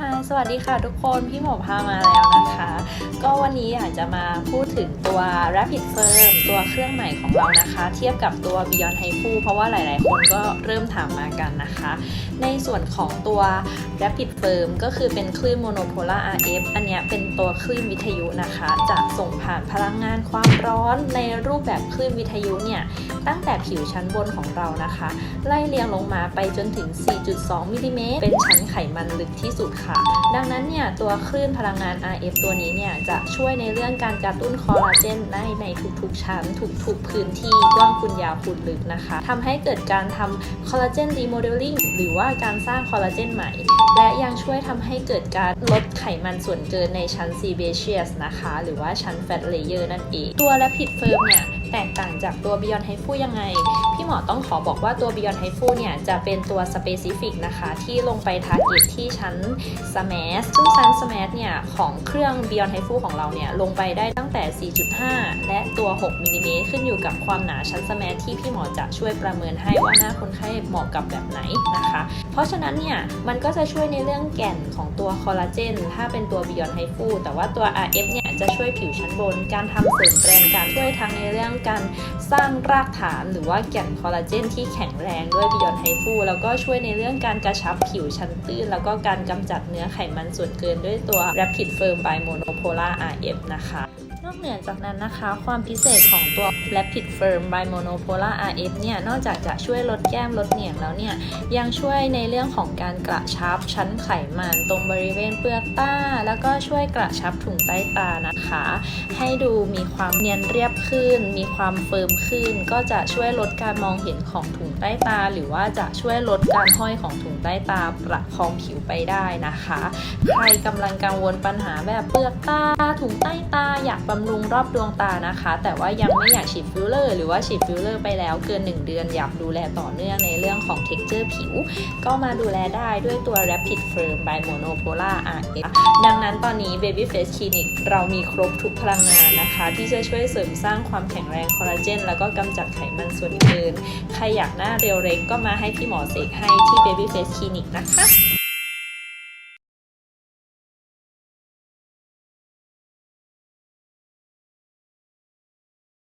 ฮายสวัสดีค่ะทุกคนพี่หมอพามาแล้วนะคะ ก็วันนี้อยากจะมาพูดถึงตัว Rapid Firm ตัวเครื่องใหม่ของเรานะคะ เทียบกับตัว Beyond h i f u เพราะว่าหลาย ๆ คนก็เริ่มถามมากันนะคะ ในส่วนของตัว Rapid Firm ก็คือเป็นคลื่น Monopolar RF อันนี้เป็นตัวคลื่นวิทยุนะคะ จะส่งผ่านพลังงานความร้อนในรูปแบบคลื่นวิทยุเนี่ยตั้งแต่ผิวชั้นบนของเรานะคะ ไล่เรียงลงมาไปจนถึง 4.2มิลลิเมตรเป็นชั้นไขมันลึกที่สุดค่ะดังนั้นเนี่ยตัวคลื่นพลังงาน RF ตัวนี้เนี่ยจะช่วยในเรื่องการกระตุ้นคอลลาเจนได้ในทุกๆชั้นทุกๆพื้นที่กว้างคุณยาวคุณลึกนะคะทำให้เกิดการทำคอลลาเจนรีโมเดลลิ่งหรือว่าการสร้างคอลลาเจนใหม่ และยังช่วยทำให้เกิดการลดไขมันส่วนเกินในชั้น sebaceous นะคะ หรือว่าชั้น fat layer นั่นเอง ตัว Rapid Firm เนี่ยแตกต่างจากตัว Beyond h i f u ยังไง พี่หมอต้องขอบอกว่าตัว Beyond h i f u เนี่ยจะเป็นตัว specific นะคะ ที่ลงไป target ที่ชั้น smash ซึ่งชั้น smash เนี่ย ของเครื่อง Beyond h i f u ของเราเนี่ย ลงไปได้ตั้งแต่ 4.5 และตัว 6มิลลิเมตรขึ้นอยู่กับความหนาชั้น smash ที่พี่หมอจะช่วยประเมินให้ว่าหน้าคนไข้เหมาะกับแบบไหนนะคะ เพราะฉะนั้นเนี่ย มันก็จะช่วยในเรื่องแก่นของตัวคอลลาเจนถ้าเป็นตัว Beyond h i f u แต่ว่าตัว RF เนี่ย จะช่วยผิวชั้นบน การทำเสริมแรงการช่วยทั้งในเรื่องการสร้างรากฐานหรือว่าแก่นคอลลาเจนที่แข็งแรงด้วย Beyond h i f u แล้วก็ช่วยในเรื่องการกระชับผิวชั้นตื้นแล้วก็การกำจัดเนื้อไขมันส่วนเกินด้วยตัว Rapid Firm by Monopolar RF นะคะ นอกเหนือจากนั้นนะคะ ความพิเศษของตัว Rapid Firm by Monopolar RF เนี่ย นอกจากจะช่วยลดแก้มลดเหนียงแล้วเนี่ย ยังช่วยในเรื่องของการกระชับชั้นไขมันตรงบริเวณเปลือกตา แล้วก็ช่วยกระชับถุงใต้ตานะคะ ให้ดูมีความเนียนเรียบขึ้น มีความเฟิร์มขึ้น ก็จะช่วยลดการมองเห็นของถุงใต้ตา หรือว่าจะช่วยลดการห้อยของถุงใต้ตาประคองผิวไปได้นะคะ ใครกำลังกังวลปัญหาแบบเปลือกตาถุงใต้ตาอยากบำรุงรอบดวงตานะคะ แต่ว่ายังไม่อยากฉีดฟิลเลอร์หรือว่าฉีดฟิลเลอร์ไปแล้วเกิน 1 เดือน อยากดูแลต่อเนื่องในเรื่องของ texture ผิว ก็มาดูแลได้ด้วยตัว Rapid Firm by Monopolar RF ดังนั้นตอนนี้ Baby Face Clinic เรามีครบทุกพลังงานนะคะ ที่จะช่วยเสริมสร้างความแข็งแรงคอลลาเจนแล้วก็กำจัดไขมันส่วนเกิน ใครอยากหน้าเรียวเล็กก็มาให้พี่หมอเสกให้ที่ Baby Face Clinic นะคะ